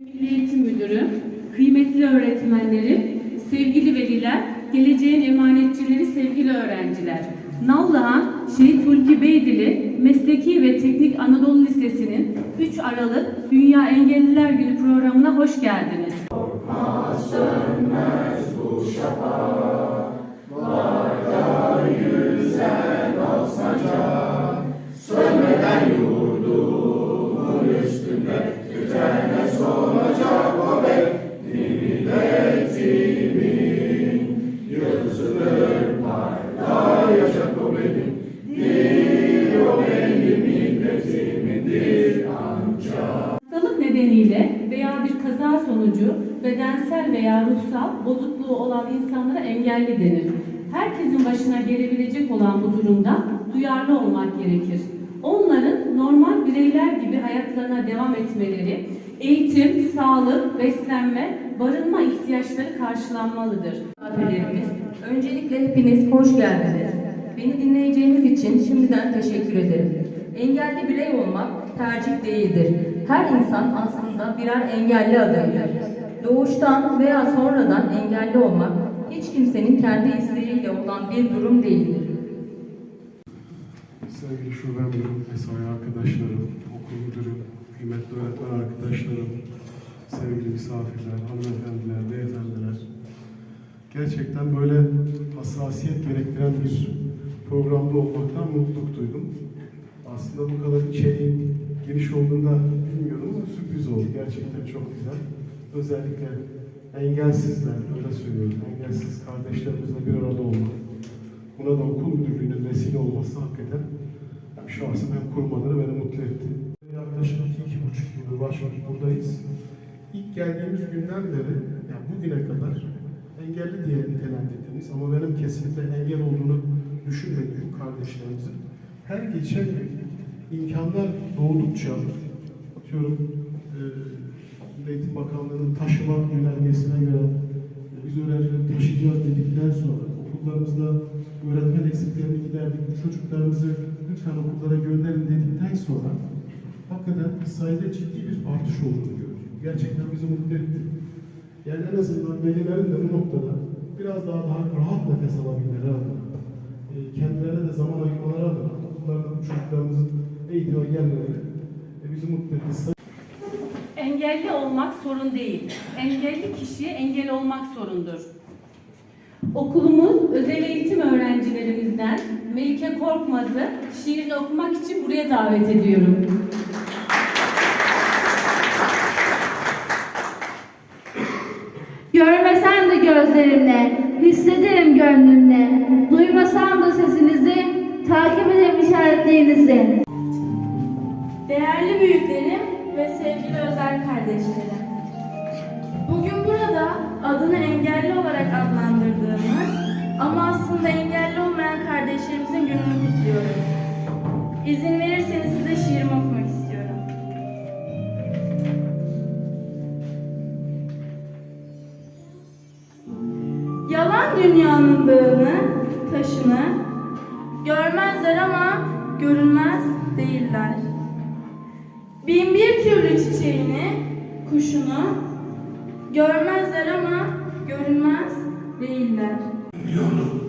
Milli Eğitim Müdürü, kıymetli öğretmenlerim, sevgili veliler, geleceğin emanetçileri, sevgili öğrenciler. Nallıhan Şehit Hulki Mesleki ve Teknik Anadolu Lisesi'nin 3 Aralık Dünya Engelliler Günü programına hoş geldiniz. Hastalık nedeniyle veya bir kaza sonucu bedensel veya ruhsal bozukluğu olan insanlara engelli denir. Herkesin başına gelebilecek olan bu durumda duyarlı olmak gerekir. Onların normal bireyler gibi hayatlarına devam etmeleri, eğitim, sağlık, beslenme, barınma ihtiyaçları karşılanmalıdır. Misafirlerimiz, öncelikle hepiniz hoş geldiniz. Beni dinleyeceğiniz için şimdiden teşekkür ederim. Engelli birey olmak tercih değildir. Her insan aslında birer engelli adayıdır. Doğuştan veya sonradan engelli olmak hiç kimsenin kendi isteğiyle olan bir durum değildir. Sevgili şube müdürüm, mesai arkadaşlarım, okul müdürüm, kıymetli öğretmen arkadaşlarım, sevgili misafirler, hanımefendiler, beyefendiler. Gerçekten böyle hassasiyet gerektiren bir programda olmaktan mutluluk duydum. Aslında bu kadar içeriği geniş olduğunda bilmiyordum ama sürpriz oldu. Gerçekten çok güzel. Özellikle engelsizler, öyle söylüyorum, engelsiz kardeşlerimizle bir arada olmak. Buna da okul müdürlüğünün vesile olması hakikaten şahsen hem kurmaları beni mutlu etti. Yaklaşık iki, iki buçuk yıldır başladık buradayız. İlk geldiğimiz günden beri, yani bugüne kadar engelli diye nitelendirdiğimiz ama benim kesinlikle engel olduğunu düşünmediğim kardeşlerimizin her geçen gün imkanlar doğdukça atıyorum e, Eğitim Bakanlığı'nın taşıma yönergesine göre e, biz öğrencileri taşıyacağız dedikten sonra okullarımızda öğretmen eksiklerini giderdik, bu çocuklarımızı lütfen okullara gönderin dedikten sonra hakikaten sayıda ciddi bir artış olduğunu gördük. Gerçekten bizi mutlu etti. Yani en azından velilerin de bu noktada biraz daha daha rahat nefes alabilmeleri adına, e, kendilerine de zaman ayırmaları adına okullarda bu çocuklarımızın eğitime gelmeleri bizi mutlu etti. Engelli olmak sorun değil. Engelli kişiye engel olmak sorundur. Okulumuz özel eğitim öğrencilerimizden Melike Korkmaz'ı şiirini okumak için buraya davet ediyorum. Görmesem de gözlerimle, hissederim gönlümle. Duymasam da sesinizi, takip ederim işaretlerinizi. Değerli büyüklerim ve sevgili özel kardeşlerim. Bugün burada adını engelli olarak adlandırdığımız ama aslında engelli olmayan kardeşlerimizin gününü kutluyoruz. İzin verirseniz size şiirimi okumak istiyorum. Yalan dünyanın dağını, taşını görmezler ama görünmez değiller. Bin bir türlü çiçeğini, kuşunu görmezler ama görünmez değiller. Biliyordum.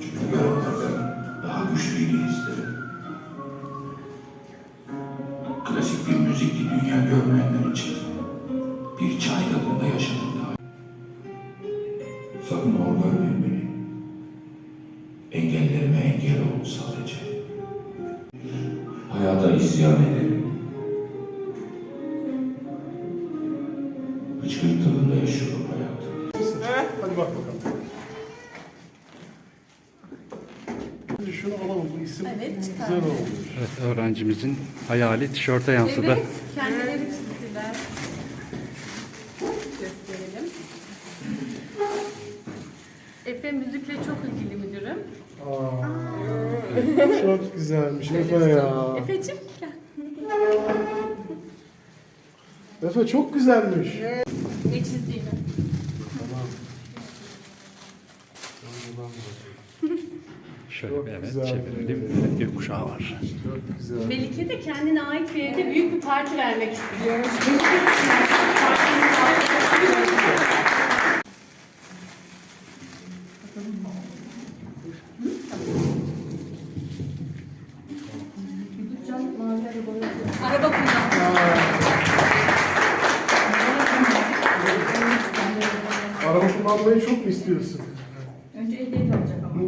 Çünkü görmekten daha güçlüydü isterim. Klasik bir müzikli dünya görmeyenler için bir çay tadında yaşadım daha. Sakın görmeyin beni. Engellerime engel olun sadece. Hayata isyan ederim. Şimdi şunu alalım. Bu isim güzel olmuş. Evet, öğrencimizin hayali tişörte yansıdı. Evet, kendileri çizdiler. Gösterelim. Efe müzikle çok ilgili müdürüm. Aa, çok güzelmiş Efe ya. Efe'cim gel. Efe çok güzelmiş. Ne çizdiğini. Tamam. Şöyle Çok bir evet güzel. çevirelim. Evet, gökkuşağı var. Çok güzel. Melike de kendine ait bir evde büyük bir parti vermek istiyor. Araba kullan. Araba kullanmayı çok mu istiyorsun? Önce ehliyet alacak ama.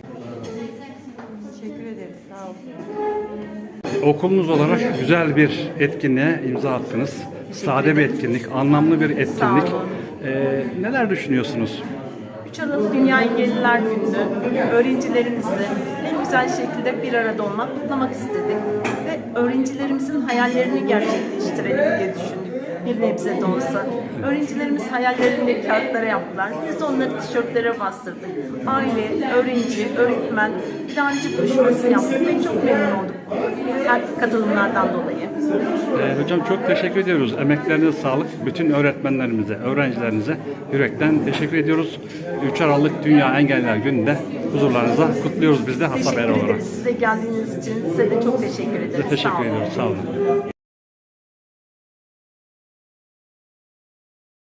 adına. Okulunuz olarak güzel bir etkinliğe imza attınız. Sade bir etkinlik, anlamlı bir etkinlik. Ee, neler düşünüyorsunuz? 3 Aralık Dünya Engelliler Günü'nü öğrencilerimizle en güzel şekilde bir arada olmak, kutlamak istedik. Ve öğrencilerimizin hayallerini gerçekleştirelim diye düşündük. Bir nebze de olsa. Öğrencilerimiz hayallerini kağıtlara yaptılar. Biz de onları tişörtlere bastırdık. Aile, öğrenci, öğretmen ancak buluşması yaptık ve çok memnun olduk katılımlardan dolayı. Ee, hocam çok teşekkür ediyoruz. Emeklerinize sağlık. Bütün öğretmenlerimize, öğrencilerinize yürekten teşekkür ediyoruz. 3 Aralık Dünya Engelliler Günü'nde huzurlarınıza kutluyoruz biz de Teşekkür olarak. size geldiğiniz için. Size de çok teşekkür ederiz. Size teşekkür ediyoruz. Sağ olun.